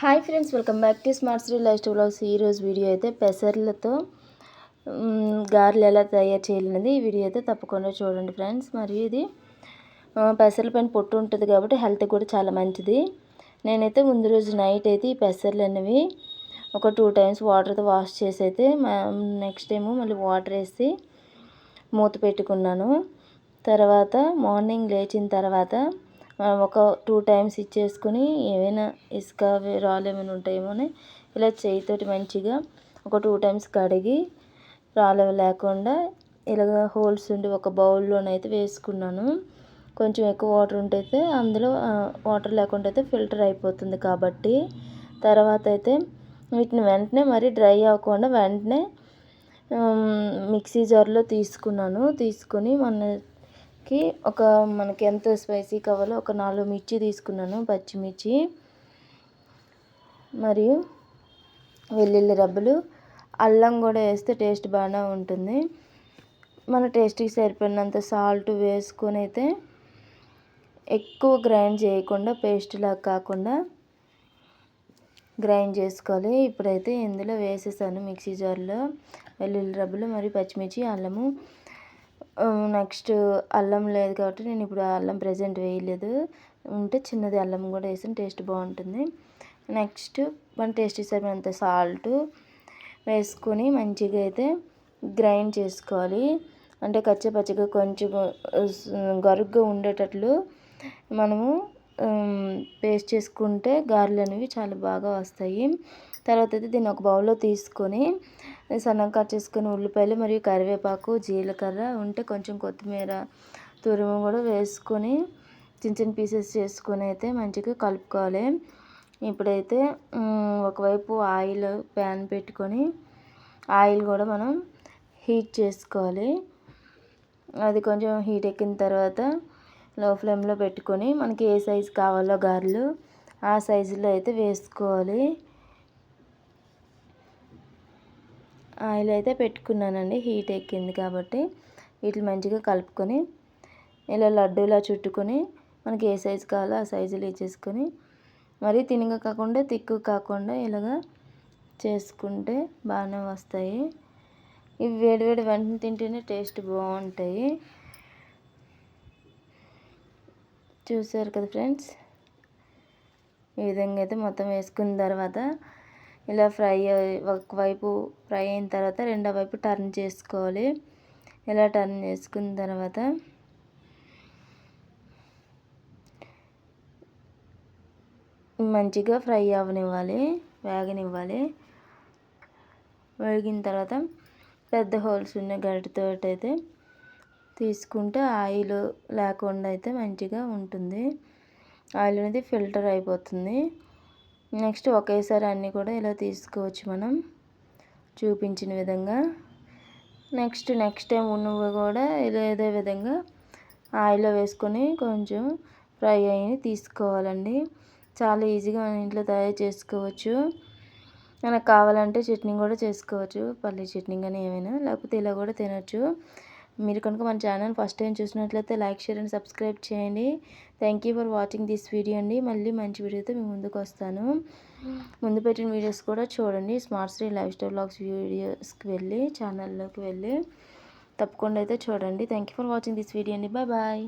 Hi friends welcome back to smart Stree life style blogs. ఈరోజు video అయితే పెసర్లతో గారెలు ఎలా తయారు చేయాలనేది ఈ వీడియో అయితే తప్పకుండా చూడండి ఫ్రెండ్స్. మరియు ఇది పెసర్ల పైన పొట్టు ఉంటుంది కాబట్టి హెల్త్ కూడా చాలా మంచిది. నేనైతే ముందు రోజు నైట్ అయితే ఈ పెసర్లు అనేవి ఒక టూ టైమ్స్ వాటర్తో వాష్ చేసి అయితే నెక్స్ట్ టైము మళ్ళీ వాటర్ వేసి మూత పెట్టుకున్నాను. తర్వాత మార్నింగ్ లేచిన తర్వాత ఒక టూ టైమ్స్ ఇచ్చేసుకుని ఏమైనా ఇసుక రాళ్ళు ఏమైనా ఉంటాయేమో అని ఇలా చేయితోటి మంచిగా ఒక టూ టైమ్స్ కడిగి రాళ్ళు లేకుండా ఇలాగ హోల్స్ ఉండి ఒక బౌల్లోనైతే వేసుకున్నాను. కొంచెం ఎక్కువ వాటర్ ఉంటే అందులో వాటర్ లేకుండా అయితే ఫిల్టర్ అయిపోతుంది కాబట్టి. తర్వాత అయితే వీటిని వెంటనే మరి డ్రై అవ్వకుండా వెంటనే మిక్సీ జార్లో తీసుకున్నాను. తీసుకొని మన కి ఒక మనకి ఎంత స్పైసీ కావాలో ఒక నాలుగు మిర్చి తీసుకున్నాను పచ్చిమిర్చి మరియు వెల్లుల్లి రబ్బలు. అల్లం కూడా వేస్తే టేస్ట్ బాగానే ఉంటుంది. మన టేస్ట్కి సరిపడినంత సాల్ట్ వేసుకొని అయితే ఎక్కువ గ్రైండ్ చేయకుండా పేస్ట్లాగా కాకుండా గ్రైండ్ చేసుకోవాలి. ఇప్పుడైతే ఇందులో వేసేసాను మిక్సీ జార్లో వెల్లుల్లి రబ్బలు మరియు పచ్చిమిర్చి అల్లము. నెక్స్ట్ అల్లం లేదు కాబట్టి నేను ఇప్పుడు అల్లం ప్రజెంట్ వేయలేదు. ఉంటే చిన్నది అల్లం కూడా వేసిన టేస్ట్ బాగుంటుంది. నెక్స్ట్ మన టేస్ట్ సరిపోయినంత సాల్ట్ వేసుకొని మంచిగా అయితే గ్రైండ్ చేసుకోవాలి. అంటే కచ్చపచ్చగా కొంచెం గరుగ్గా ఉండేటట్లు మనము పేస్ట్ చేసుకుంటే గారెలు అనేవి చాలా బాగా వస్తాయి. తర్వాత అయితే దీన్ని ఒక బౌల్లో తీసుకొని సన్నం కట్ చేసుకుని ఉల్లిపాయలు మరియు కరివేపాకు జీలకర్ర ఉంటే కొంచెం కొత్తిమీర తురుము కూడా వేసుకొని చిన్న చిన్న పీసెస్ చేసుకొని అయితే మంచిగా కలుపుకోవాలి. ఇప్పుడైతే ఒకవైపు ఆయిల్ ప్యాన్ పెట్టుకొని ఆయిల్ కూడా మనం హీట్ చేసుకోవాలి. అది కొంచెం హీట్ ఎక్కిన తర్వాత లో ఫ్లేమ్లో పెట్టుకొని మనకి ఏ సైజు కావాలో గారెలు ఆ సైజులో అయితే వేసుకోవాలి. ఆయిల్ అయితే పెట్టుకున్నానండి. హీట్ ఎక్కింది కాబట్టి వీటిని మంచిగా కలుపుకొని ఇలా లడ్డూలా చుట్టుకొని మనకి ఏ సైజు కావాలో ఆ సైజులు ఇచ్చేసుకొని మరీ తినగా కాకుండా తిక్కు కాకుండా ఇలాగా చేసుకుంటే బాగానే వస్తాయి. ఇవి వేడివేడి వెంటనే తింటేనే టేస్ట్ బాగుంటాయి. చూసారు కదా ఫ్రెండ్స్? ఈ విధంగా అయితే మొత్తం వేసుకున్న తర్వాత ఇలా ఫ్రై ఒకవైపు ఫ్రై అయిన తర్వాత రెండో వైపు టర్న్ చేసుకోవాలి. ఇలా టర్న్ చేసుకున్న తర్వాత మంచిగా ఫ్రై అవ్వనివ్వాలి వేగనివ్వాలి. వేగిన తర్వాత పెద్ద హోల్స్ ఉన్న గరిటతో అయితే తీసుకుంటే ఆయిల్ లేకుండా అయితే మంచిగా ఉంటుంది. ఆయిల్ అనేది ఫిల్టర్ అయిపోతుంది. నెక్స్ట్ ఒకేసారి అన్నీ కూడా ఇలా తీసుకోవచ్చు మనం. చూపించిన విధంగా. నెక్స్ట్ నెక్స్ట్ టైం నువ్వు కూడా ఇలా ఇదే విధంగా ఆయిల్లో వేసుకొని కొంచెం ఫ్రై అయ్యి తీసుకోవాలండి. చాలా ఈజీగా మన ఇంట్లో తయారు చేసుకోవచ్చు. మనకు కావాలంటే చట్నీ కూడా చేసుకోవచ్చు. పల్లీ చట్నీ కానీ ఏమైనా లేకపోతే ఇలా కూడా తినచ్చు. మీరు కనుక మన ఛానల్ ఫస్ట్ టైం చూసినట్లయితే లైక్ షేర్ అండ్ సబ్స్క్రైబ్ చేయండి. Thank you for watching this video అండి. మళ్ళీ మంచి వీడియోతో మీ ముందుకు వస్తాను. ముందు పెట్టిన వీడియోస్ కూడా చూడండి. Smart Sri life style blogs వీడియోస్కి వెళ్ళి ఛానల్లోకి వెళ్ళి తప్పకుండా అయితే చూడండి. Thank you for watching this video అండి. Bye bye